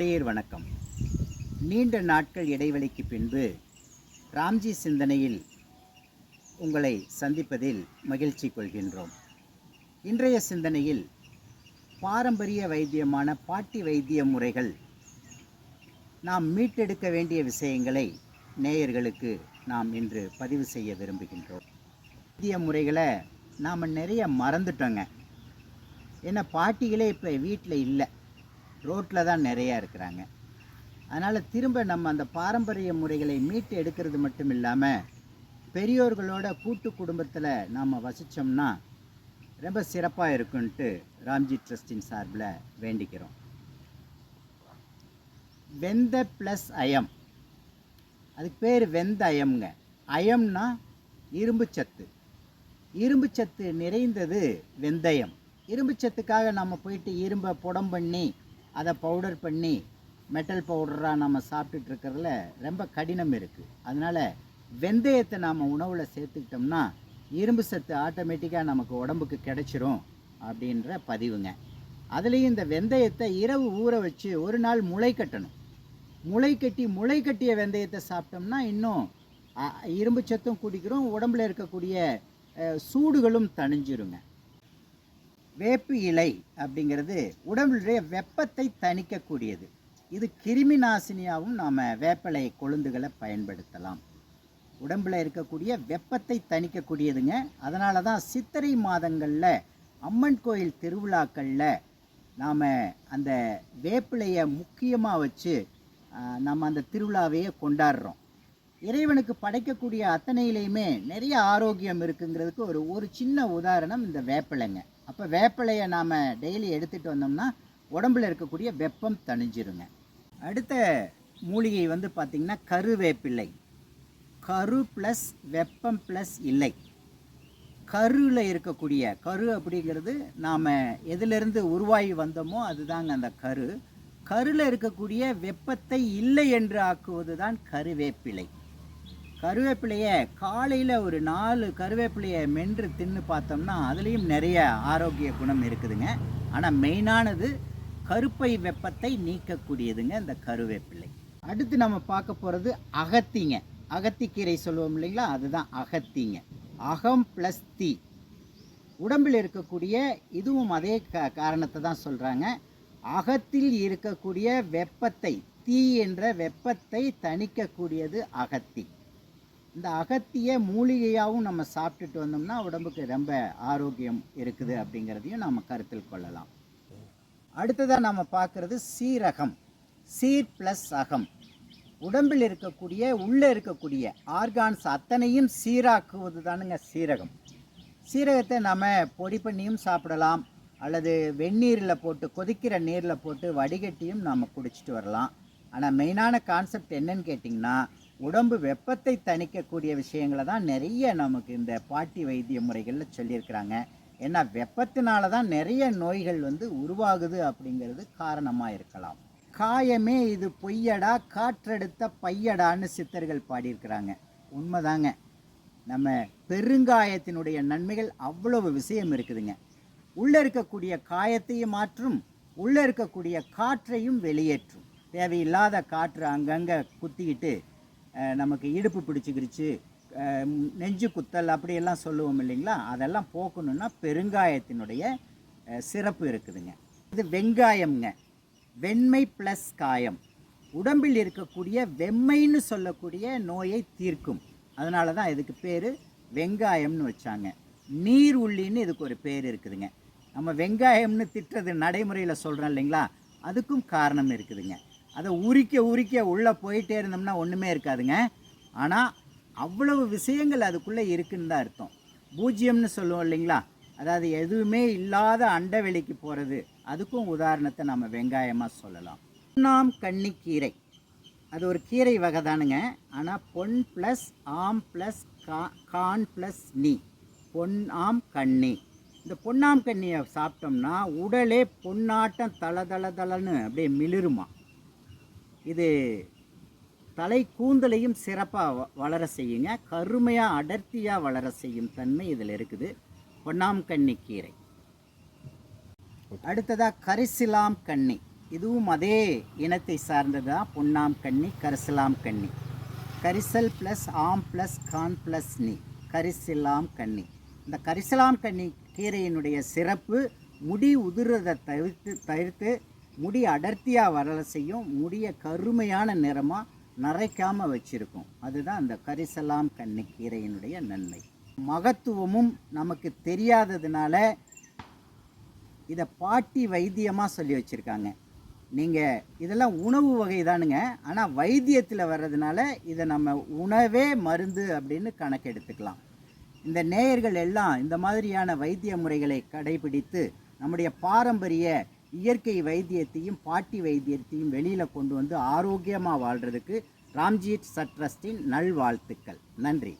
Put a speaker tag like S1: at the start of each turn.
S1: நேர் வணக்கம். நீண்ட நாட்கள் இடைவெளிக்கு பின்பு ராம்ஜி சிந்தனையில் உங்களை சந்திப்பதில் மகிழ்ச்சி கொள்கின்றோம். இன்றைய சிந்தனையில் பாரம்பரிய வைத்தியமான பாட்டி வைத்திய முறைகள் நாம் மீட்டெடுக்க வேண்டிய விஷயங்களை நேயர்களுக்கு நாம் இன்று பதிவு செய்ய விரும்புகின்றோம். வைத்திய முறைகளை நாம் நிறைய மறந்துட்டோங்க. ஏன்னா பாட்டிகளே இப்போ வீட்டில் இல்லை. ரோட்டில் தான் நிறையா இருக்கிறாங்க. அதனால் திரும்ப நம்ம அந்த பாரம்பரிய முறைகளை மீட்டு எடுக்கிறது மட்டும் இல்லாமல் பெரியோர்களோட கூட்டு குடும்பத்தில் நாம் வசித்தோம்னா ரொம்ப சிறப்பாக இருக்குன்ட்டு ராம்ஜி ட்ரஸ்டின் சார்பில் வேண்டிக்கிறோம். வெந்த ப்ளஸ் அயம். அதுக்கு பேர் வெந்த அயம்ங்க. அயம்னா இரும்புச்சத்து இரும்புச்சத்து நிறைந்தது வெந்தயம். இரும்புச்சத்துக்காக நம்ம போயிட்டு இரும்பை புடம் பண்ணி அதை பவுடர் பண்ணி மெட்டல் பவுடராக நம்ம சாப்பிட்டுட்ருக்கிறதுல ரொம்ப கடினம் இருக்குது அதனால் வெந்தயத்தை நாம் உணவில் சேர்த்துக்கிட்டோம்னா இரும்பு சத்து ஆட்டோமேட்டிக்காக நமக்கு உடம்புக்கு கிடைச்சிரும் அப்படின்ற பதிவுங்க. அதுலேயும் இந்த வெந்தயத்தை இரவு ஊற வச்சு ஒரு நாள் முளை கட்டணும். முளை கட்டி முளை கட்டிய வெந்தயத்தை சாப்பிட்டோம்னா இன்னும் இரும்பு சத்தும் குடிக்கிறோம் உடம்புல இருக்கக்கூடிய சூடுகளும் தணிஞ்சிருங்க. வேப்பு இலை அப்படிங்கிறது உடம்புடைய வெப்பத்தை தணிக்கக்கூடியது. இது கிருமி நாசினியாகவும் நாம் வேப்பிலை கொழுந்துகளை பயன்படுத்தலாம். உடம்பில் இருக்கக்கூடிய வெப்பத்தை தணிக்கக்கூடியதுங்க. அதனால தான் சித்திரை மாதங்களில் அம்மன் கோயில் திருவிழாக்களில் நாம் அந்த வேப்பிலையை முக்கியமாக வச்சு நம்ம அந்த திருவிழாவையே கொண்டாடுறோம். இறைவனுக்கு படைக்கக்கூடிய அத்தனையிலையுமே நிறைய ஆரோக்கியம் இருக்குங்கிறதுக்கு ஒரு ஒரு சின்ன உதாரணம் இந்த வேப்பிலைங்க. அப்போ வேப்பிலையை நாம் டெய்லி எடுத்துகிட்டு வந்தோம்னா உடம்புல இருக்கக்கூடிய வெப்பம் தணிஞ்சிருங்க. அடுத்த மூலிகை வந்து பார்த்திங்கன்னா கருவேப்பிள்ளை கரு ப்ளஸ் வெப்பம் ப்ளஸ் இல்லை. கருவில் இருக்கக்கூடிய கரு அப்படிங்கிறது நாம் எதிலிருந்து உருவாகி வந்தோமோ அதுதாங்க அந்த கரு. கருவில் இருக்கக்கூடிய வெப்பத்தை இல்லை என்று ஆக்குவது தான் கருவேப்பிலை. கருவேப்பிலையை காலையில் ஒரு நாலு கருவேப்பிலையை மென்று தின்னு பார்த்தோம்னா அதுலேயும் நிறைய ஆரோக்கிய குணம் இருக்குதுங்க. ஆனால் மெயினானது கருப்பை வெப்பத்தை நீக்கக்கூடியதுங்க இந்த கருவேப்பிலை. அடுத்து நம்ம பார்க்க போகிறது அகத்திங்க. அகத்திக்கீரை சொல்லுவோம் இல்லைங்களா? அதுதான் அகத்திங்க. அகம் ப்ளஸ் தீ. உடம்பில் இருக்கக்கூடிய இதுவும் அதே க காரணத்தை தான் சொல்கிறாங்க அகத்தில் இருக்கக்கூடிய வெப்பத்தை தீ என்ற வெப்பத்தை தணிக்கக்கூடியது அகத்தி. இந்த அகத்திய மூலிகையாகவும் நம்ம சாப்பிட்டுட்டு வந்தோம்னா உடம்புக்கு ரொம்ப ஆரோக்கியம் இருக்குது அப்படிங்கிறதையும் நாம் கருத்தில் கொள்ளலாம். அடுத்ததாக நம்ம பார்க்குறது சீரகம். சீர் ப்ளஸ் அகம். உடம்பில் இருக்கக்கூடிய உள்ளே இருக்கக்கூடிய ஆர்கான்ஸ் அத்தனையும் சீராக்குவது தானுங்க சீரகம். சீரகத்தை நம்ம பொடி பண்ணியும் சாப்பிடலாம். அல்லது வெந்நீரில் போட்டு கொதிக்கிற நீரில் போட்டு வடிகட்டியும் நாம் குடிச்சிட்டு வரலாம். ஆனால் மெயினான கான்செப்ட் என்னன்னு கேட்டிங்கன்னா உடம்பு வெப்பத்தை தணிக்கக்கூடிய விஷயங்களை தான் நிறைய நமக்கு இந்த பாட்டி வைத்திய முறைகளில் சொல்லியிருக்கிறாங்க. ஏன்னா வெப்பத்தினால தான் நிறைய நோய்கள் வந்து உருவாகுது அப்படிங்கிறது காரணமாக இருக்கலாம். காயமே இது பொய்யடா காற்றெடுத்த பையடான்னு சித்தர்கள் பாடியிருக்கிறாங்க. உண்மைதாங்க. நம்ம பெருங்காயத்தினுடைய நன்மைகள் அவ்வளவு விஷயம் இருக்குதுங்க. உள்ளே இருக்கக்கூடிய காயத்தையும் மாற்றும் உள்ளே இருக்கக்கூடிய காற்றையும் வெளியேற்றும். தேவையில்லாத காற்று அங்கங்கே குத்திக்கிட்டு நமக்கு இடுப்பு பிடிச்சிக்கிருச்சு. நெஞ்சு குத்தல் அப்படியெல்லாம் சொல்லுவோம் இல்லைங்களா? அதெல்லாம் போக்கணுன்னா பெருங்காயத்தினுடைய சிறப்பு இருக்குதுங்க. இது வெங்காயம்ங்க. வெண்மை ப்ளஸ் காயம். உடம்பில் இருக்கக்கூடிய வெம்மைன்னு சொல்லக்கூடிய நோயை தீர்க்கும். அதனால தான் இதுக்கு பேர் வெங்காயம்னு வச்சாங்க. நீர் உள்ளின்னு இதுக்கு ஒரு பேர் இருக்குதுங்க. நம்ம வெங்காயம்னு திட்டுறது நடைமுறையில் சொல்கிறோம் இல்லைங்களா? அதுக்கும் காரணம் இருக்குதுங்க. அதை உரிக்க உரிக்க உள்ளே போயிட்டே இருந்தோம்னா ஒன்றுமே இருக்காதுங்க. ஆனால் அவ்வளவு விஷயங்கள் அதுக்குள்ளே இருக்குன்னு தான் அர்த்தம். பூஜ்ஜியம்னு சொல்லுவோம் இல்லைங்களா? அதாவது எதுவுமே இல்லாத அண்டவெளிக்கு போகிறது அதுக்கும் உதாரணத்தை நம்ம வெங்காயமாக சொல்லலாம். பொன்னாம் கன்னிக்கீரை. அது ஒரு கீரை வகை தானுங்க. ஆனால் பொன் ப்ளஸ் ஆம் ப்ளஸ் கா கான் ப்ளஸ் நீ. பொன் ஆம் இந்த பொன்னாம் கன்னியை சாப்பிட்டோம்னா உடலே பொன்னாட்டம் தள தள தளன்னு அப்படியே மிளிருமா? இது தலை கூந்தலையும் சிறப்பாக வளர செய்யுங்க. கருமையாக அடர்த்தியாக வளர செய்யும் தன்மை இதில் இருக்குது. பொன்னாம் கன்னி கீரை. அடுத்ததாக கரிசிலாம் கன்னி. இதுவும் அதே இனத்தை சார்ந்தது தான் பொன்னாம் கன்னி கரிசலாம் கன்னி. கரிசல் ப்ளஸ் ஆம் ப்ளஸ் கான் ப்ளஸ் நீ. கரிசிலாம் கன்னி. இந்த கரிசலாம் கன்னி கீரையினுடைய சிறப்பு முடி உதிர்றதை தவிர்த்து தவிர்த்து முடி அடர்த்தியாக வரலசையும் செய்யும் கருமையான நிறமாக நரைக்காமல் வச்சுருக்கும். அதுதான் அந்த கரிசலாம் கன்னி நன்மை. மகத்துவமும் நமக்கு தெரியாததுனால இதை பாட்டி வைத்தியமாக சொல்லி வச்சுருக்காங்க. நீங்கள் இதெல்லாம் உணவு வகை தானுங்க. ஆனால் வைத்தியத்தில் வர்றதுனால இதை நம்ம உணவே மருந்து அப்படின்னு கணக்கு எடுத்துக்கலாம். இந்த நேயர்கள் எல்லாம் இந்த மாதிரியான வைத்திய முறைகளை கடைபிடித்து நம்முடைய பாரம்பரிய இயற்கை வைத்தியத்தையும் பாட்டி வைத்தியத்தையும் வெளியில் கொண்டு வந்து ஆரோக்கியமாக வாழ்கிறதுக்கு ராம்ஜீத் சட்ரஸ்டின் நல்வாழ்த்துக்கள். நன்றி.